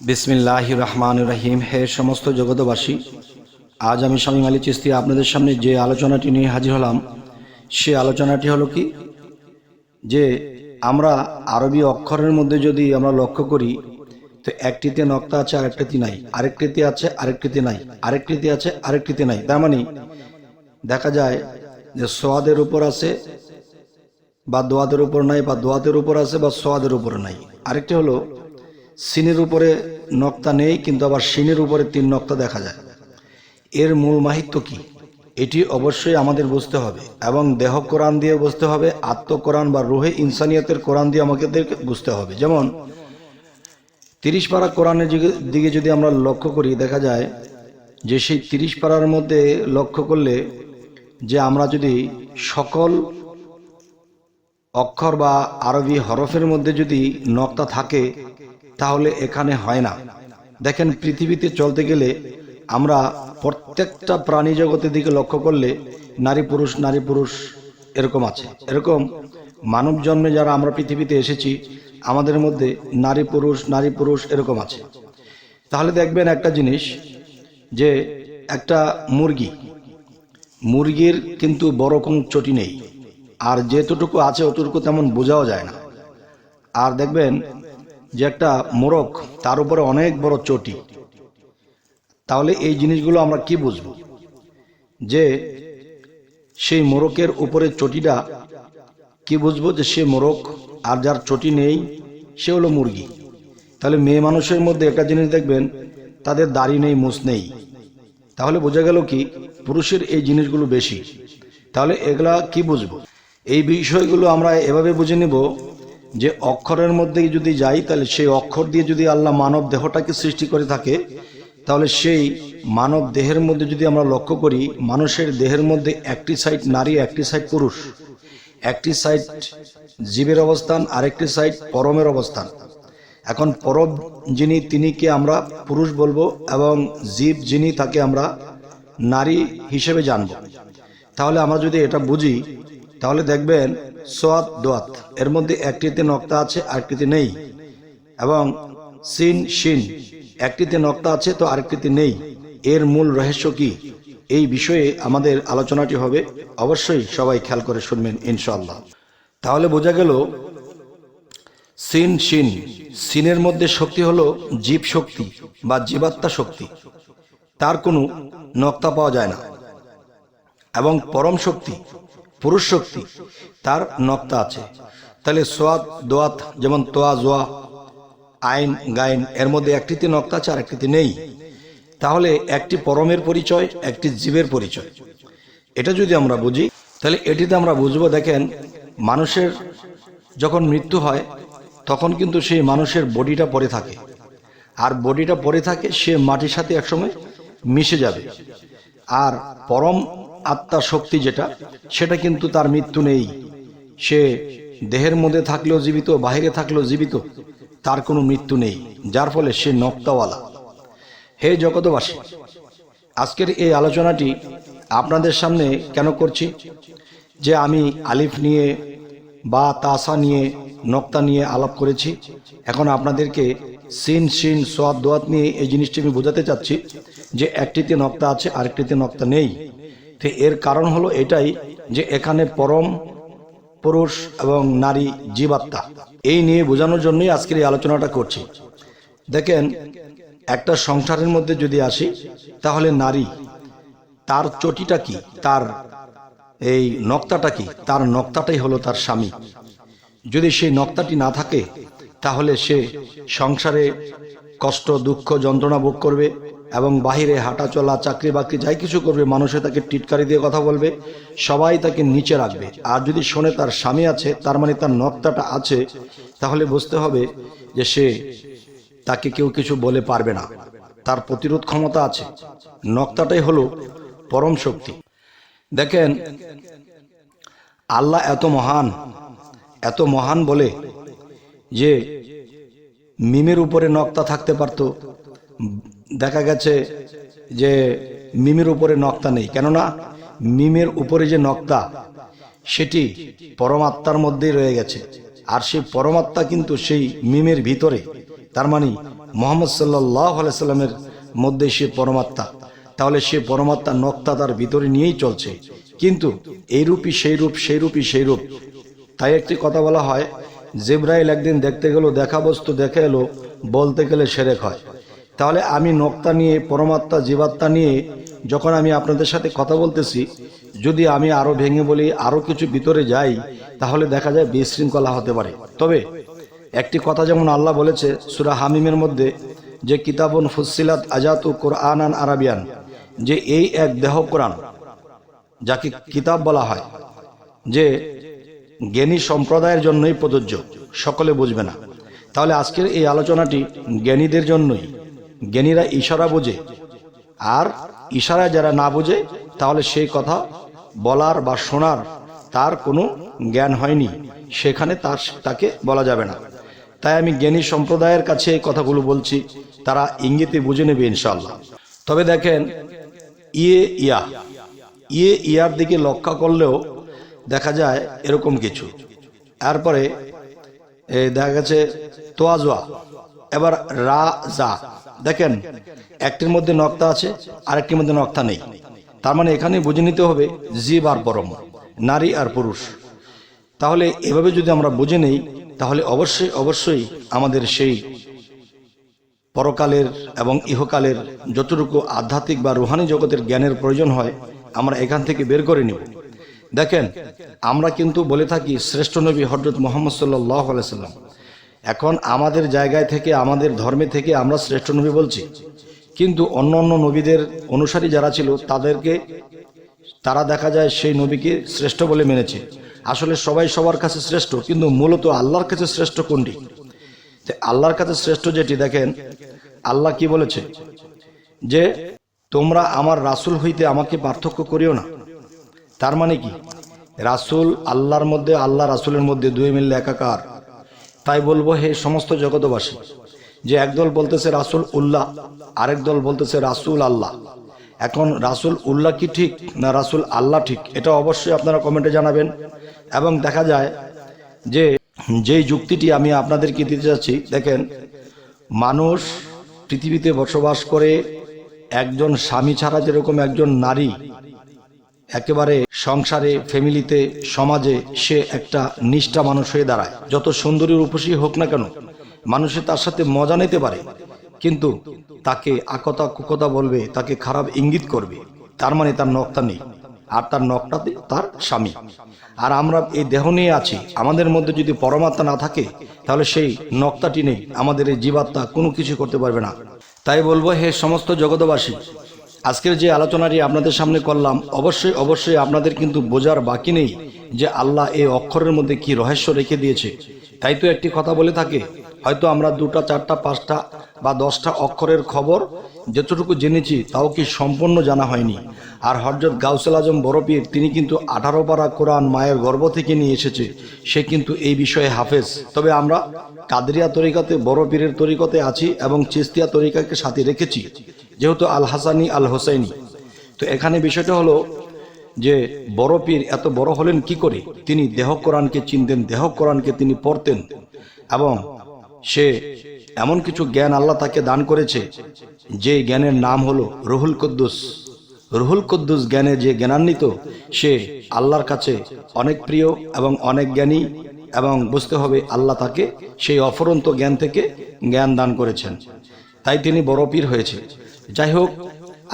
বিসমিল্লাহ রহমান রহিম। হে সমস্ত জগতবাসী আজ আমি স্বামী আলী চিস্তি আপনাদের সামনে যে আলোচনাটি নিয়ে হাজির হলাম, সে আলোচনাটি হলো কি? যে আমরা আরবি অক্ষরের মধ্যে যদি আমরা লক্ষ্য করি, তো একটিতে নক্তা আছে, আরেকটিতে নাই। আরেকটিতে আছে, আরেকটিতে নাই। আরেকটিতে আছে, আরেকটিতে নাই। তার মানে দেখা যায় যে সোয়াদের উপর আছে বা দোয়াদের উপর নাই, বা দোয়াদের উপর আছে, বা সোয়াদের উপর নাই। আরেকটি হলো সিনের উপরে নক্তা নেই, কিন্তু আবার সিনের উপরে তিন নক্তা দেখা যায়। এর মূল মাহিত্য কি? এটি অবশ্যই আমাদের বুঝতে হবে এবং দেহ কোরআন দিয়ে বুঝতে হবে আত্ম কোরআন বা রুহে ইনসানিয়তের কোরআন দিয়ে আমাকে বুঝতে হবে। যেমন, তিরিশ পারা কোরআনের দিকে- যদি আমরা লক্ষ্য করি, দেখা যায় যে সেই তিরিশ পারার মধ্যে লক্ষ্য করলে যে আমরা যদি সকল অক্ষর বা আরবি হরফের মধ্যে যদি নক্তা থাকে তাহলে এখানে হয় না। দেখেন, পৃথিবীতে চলতে গেলে আমরা প্রত্যেকটা প্রাণী জগতের দিকে লক্ষ্য করলে নারী পুরুষ নারী পুরুষ এরকম আছে। এরকম মানব জন্মে যারা আমরা পৃথিবীতে এসেছি, আমাদের মধ্যে নারী পুরুষ নারী পুরুষ এরকম আছে। তাহলে দেখবেন একটা জিনিস, যে একটা মুরগি, মুরগির কিন্তু বড় কোনো চটি নেই। আর যেতটুকু আছে, অতটুকু তেমন বোঝাও যায় না। আর দেখবেন যে একটা মোরগ, তার উপরে অনেক বড় চটি। তাহলে এই জিনিসগুলো আমরা কি বুঝব? যে সেই মোরকের উপরে চটিটা, কি বুঝব? যে সে মোরগ আর যার চটি নেই, সে হলো মুরগি। তাহলে মেয়ে মানুষের মধ্যে একটা জিনিস দেখবেন, তাদের দাড়ি নেই, মুছ নেই। তাহলে বোঝা গেল কি? পুরুষের এই জিনিসগুলো বেশি। তাহলে এগুলা কি বুঝব? এই বিষয়গুলো আমরা এভাবে বুঝে নেব যে অক্ষরের মধ্যে যদি যাই, তাহলে সেই অক্ষর দিয়ে যদি আল্লাহ মানব দেহটাকে সৃষ্টি করে থাকে, তাহলে সেই মানব দেহের মধ্যে যদি আমরা লক্ষ্য করি, মানুষের দেহের মধ্যে একটি সাইড নারী, একটি সাইড পুরুষ, একটি সাইড জীবের অবস্থান, আরেকটি সাইড পরমের অবস্থান। এখন পরব যিনি, তিনিকে আমরা পুরুষ বলব এবং জীব যিনি, তাকে আমরা নারী হিসেবে জানব। তাহলে আমরা যদি এটা বুঝি, তাহলে দেখবেন সোয়াত দোয়াত। এর মধ্যে একটিতে নক্তা আছে, আরেকটিতে নেই। এবং সিন শিন, একটিতে নক্তা আছে তো আরেকটিতে নেই। এর মূল রহস্য কি? এই বিষয়ে আমাদের আলোচনাটি হবে। অবশ্যই সবাই খেয়াল করে শুনবেন ইনশাল্লাহ তাহলে বোঝা গেল, সিন শিন, সিনের মধ্যে শক্তি হলো জীব শক্তি বা জীবাত্মা শক্তি। তার কোনো নক্তা পাওয়া যায় না। এবং পরম শক্তি পুরুষ শক্তি তার নক্তা আছে। তাহলে সোয়াদ, দোয়াত, যেমন তোয়া, জোয়া, আইন, গাইন, এর মধ্যে একটিতে নক্তা আছে আর একটিতে নেই। তাহলে একটি পরমের পরিচয়, একটি জীবের পরিচয়। এটা যদি আমরা বুঝি, তাহলে এটিতে আমরা বুঝব, দেখেন, মানুষের যখন মৃত্যু হয়, তখন কিন্তু সেই মানুষের বডিটা পরে থাকে। আর বডিটা পরে থাকে, সে মাটির সাথে একসময় মিশে যাবে। আর পরম আত্মা শক্তি যেটা, সেটা কিন্তু তার মৃত্যু নেই। সে দেহের মধ্যে থাকলেও জীবিত, বাহিরে থাকলেও জীবিত, তার কোনো মৃত্যু নেই। যার ফলে সে নক্তাওয়ালা। হে জগতবাসী আজকের এই আলোচনাটি আপনাদের সামনে কেন করছি? যে আমি আলিফ নিয়ে বা তাসা নিয়ে, নক্তা নিয়ে আলাপ করেছি। এখন আপনাদেরকে সিন সিন সোয়াদ দোয়াত নিয়ে এই জিনিসটি আমি বোঝাতে চাচ্ছি যে একটিতে নক্তা আছে, আরেকটিতে নক্তা নেই। এর কারণ হলো এটাই যে এখানে পরম পুরুষ এবং নারী জীবাত্মা। এই নিয়ে বোঝানোর জন্যই আজকের এই আলোচনাটা করছি। দেখেন, একটা সংসারের মধ্যে যদি আসি, তাহলে নারী, তার চটিটা কি? তার এই নক্তাটা কি? তার নক্তাটাই হলো তার স্বামী। যদি সেই নক্তাটি না থাকে, তাহলে সে সংসারে কষ্ট, দুঃখ, যন্ত্রণা ভোগ করবে এবং বাহিরে হাঁটা চলা, চাকরি বাকরি যাই কিছু করবে, মানুষে তাকে টিটকারি দিয়ে কথা বলবে, সবাই তাকে নিচে রাখবে। আর যদি শোনে তার স্বামী আছে, তার মানে তার নক্তাটা আছে, তাহলে বুঝতে হবে যে সে তাকে কেউ কিছু বলে পারবে না। তার প্রতিরোধ ক্ষমতা আছে। নক্তাটাই হলো পরম শক্তি। দেখেন, আল্লাহ এত মহান এত মহান বলে যে মিমের উপরে নক্তা থাকতে পারত দেখা গেছে যে মিমের উপরে নক্তা নেই। কেননা মিমের উপরে যে নক্তা, সেটি পরমাত্মার মধ্যেই রয়ে গেছে। আর সেই পরমাত্মা কিন্তু সেই মিমের ভিতরে, তার মানে মোহাম্মদ সাল্লাহ সাল্লামের মধ্যে সে পরমাত্মা। তাহলে সে পরমাত্মা নক্তা তার ভিতরে নিয়েই চলছে। কিন্তু এই রূপই সেই রূপ সেই রূপই সেই রূপ তাই একটি কথা বলা হয়, জেব্রাইল একদিন দেখতে গেল, দেখা বস্তু দেখে এলো, বলতে গেলে সেরেক হয়। তাহলে আমি নক্তা নিয়ে, পরমাত্মা, জীবাত্মা নিয়ে যখন আমি আপনাদের সাথে কথা বলতেছি, যদি আমি আরও ভেঙে বলি, আরও কিছু ভিতরে যাই, তাহলে দেখা যায় বিশৃঙ্খলা হতে পারে। তবে একটি কথা যেমন আল্লাহ বলেছে, সুরা হামিমের মধ্যে যে কিতাবন ফুসিলাত আজাতু কোরআন আন আরাবিয়ান, যে এই এক দেহ কোরআন, যাকে কিতাব বলা হয়, যে জ্ঞানী সম্প্রদায়ের জন্যই প্রযোজ্য, সকলে বুঝবে না। তাহলে আজকের এই আলোচনাটি জ্ঞানীদের জন্যই। জ্ঞানীরা ইশারা বোঝে। আর ইশারা যারা না বোঝে, তাহলে সেই কথা বলার বা শোনার তার কোনো জ্ঞান হয়নি। সেখানে তার তাকে বলা যাবে না। তাই আমি জ্ঞানী সম্প্রদায়ের কাছে এই কথাগুলো বলছি, তারা ইঙ্গিতে বুঝে নেবে ইনশাল্লাহ তবে দেখেন ইয়ে ইয়া। ইয়ে ইয়ার দিকে লক্ষ্য করলেও দেখা যায় এরকম কিছু। তারপরে দেখা গেছে তোয়াজোয়া। এবার রা জা দেখেন, একটির মধ্যে নক্তা আছে, আরেকটির মধ্যে নক্তা নেই। তার মানে এখানে বুঝে নিতে হবে জীব আর পরম, নারী আর পুরুষ। তাহলে এভাবে যদি আমরা বুঝে নেই, তাহলে অবশ্যই অবশ্যই আমাদের সেই পরকালের এবং ইহকালের যতটুকু আধ্যাত্মিক বা রুহানি জগতের জ্ঞানের প্রয়োজন হয়, আমরা এখান থেকে বের করে নিব। দেখেন, আমরা কিন্তু বলে থাকি শ্রেষ্ঠ নবী হজরত মোহাম্মদ সাল্লাহ আলাইসাল্লাম এখন আমাদের জায়গায় থেকে, আমাদের ধর্মে থেকে আমরা শ্রেষ্ঠ নবী বলছি। কিন্তু অন্য অন্য নবীদের অনুসারী যারা ছিল, তাদেরকে তারা দেখা যায় সেই নবীকে শ্রেষ্ঠ বলে মেনেছে। আসলে সবাই সবার কাছে শ্রেষ্ঠ, কিন্তু মূলত আল্লাহর কাছে শ্রেষ্ঠ কোনটি? আল্লাহর কাছে শ্রেষ্ঠ যেটি, দেখেন, আল্লাহ কি বলেছে? যে তোমরা আমার রাসূল হইতে আমাকে পার্থক্য করিও না। তার মানে কি? রাসূল আল্লাহর মধ্যে, আল্লাহ রাসূলের মধ্যে দুই মিললে একাকার। তাই বলব, হে সমস্ত জগতবাসী যে একদল বলতেছে রাসূল উল্লাহ, আরেক দল বলতেছে রাসূল আল্লাহ। এখন রাসূল উল্লাহ কি ঠিক না রাসূল আল্লাহ ঠিক, এটা অবশ্যই আপনারা কমেন্টে জানাবেন। এবং দেখা যায় যে যেই যুক্তিটি আমি আপনাদেরকে দিতে চাচ্ছি দেখেন, মানুষ পৃথিবীতে বসবাস করে একজন স্বামী ছাড়া যেরকম একজন নারী, একেবারে সংসারে, ফ্যামিলিতে, সমাজে সে একটা নিষ্ঠা মানুষ হয়ে দাঁড়ায়। যত সুন্দরী রূপসী হোক না কেন, মানুষে তার সাথে মজা নিতে পারে। কিন্তু তাকে আকতা কুকতা বলবে, তাকে খারাপ ইঙ্গিত করবে। তার মানে তার নকটা নেই। আর তার নকটাতে তার স্বামী। আর আমরা এই দেহ নিয়ে আছি, আমাদের মধ্যে যদি পরমাত্মা না থাকে, তাহলে সেই নকটাটি নেই। আমাদের এই জীবাত্মা কোনো কিছু করতে পারবে না। তাই বলব, হে সমস্ত জগতবাসী আজকের যে আলোচনাটি আপনাদের সামনে করলাম, অবশ্যই অবশ্যই আপনাদের কিন্তু বোঝার বাকি নেই যে আল্লাহ এই অক্ষরের মধ্যে কি রহস্য রেখে দিয়েছে। তাই তো একটি কথা বলে থাকে, হয়তো আমরা দুটা, চারটা, পাঁচটা বা দশটা অক্ষরের খবর যতটুকু জেনেছি তাও কি সম্পূর্ণ জানা হয়নি। আর হজরত গাউসেল আজম বড়পীর তিনি কিন্তু আঠারো পারা কোরআন মায়ের গর্ভ থেকে নিয়ে এসেছে, সে কিন্তু এই বিষয়ে হাফেজ। তবে আমরা কাদরিয়া তরিকাতে, বড় পীরের তরিকতে আছি এবং চিস্তিয়া তরিকাকে সাথে রেখেছি। যেহেতু আল হাসানি আল হোসাইনি তো এখানে বিষয়টা হলো যে বড় পীর এত বড় হলেন কি করে? তিনি দেহ কোরআনকে চিনতেন, দেহ কোরআনকে তিনি পড়তেন এবং সে এমন কিছু জ্ঞান আল্লাহ তাকে দান করেছে যে জ্ঞানের নাম হলো রুহুল কুদ্দুস। রুহুল কুদ্দুস জ্ঞানে যে জ্ঞানান্বিত, সে আল্লাহর কাছে অনেক প্রিয় এবং অনেক জ্ঞানী এবং বুঝতে হবে আল্লাহ তাকে সেই অফরন্ত জ্ঞান থেকে জ্ঞান দান করেছেন। তাই তিনি বড় পীর হয়েছে। যাই হোক,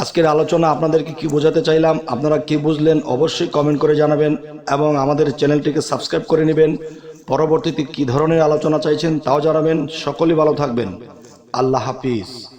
আজকের আলোচনা আপনাদেরকে কি বোঝাতে চাইলাম, আপনারা কি বুঝলেন অবশ্যই কমেন্ট করে জানাবেন এবং আমাদের চ্যানেলটিকে সাবস্ক্রাইব করে নেবেন। পরবর্তীতে কি ধরনের আলোচনা চাইছেন তাও জানাবেন। সকলেই ভালো থাকবেন। আল্লাহ হাফিজ।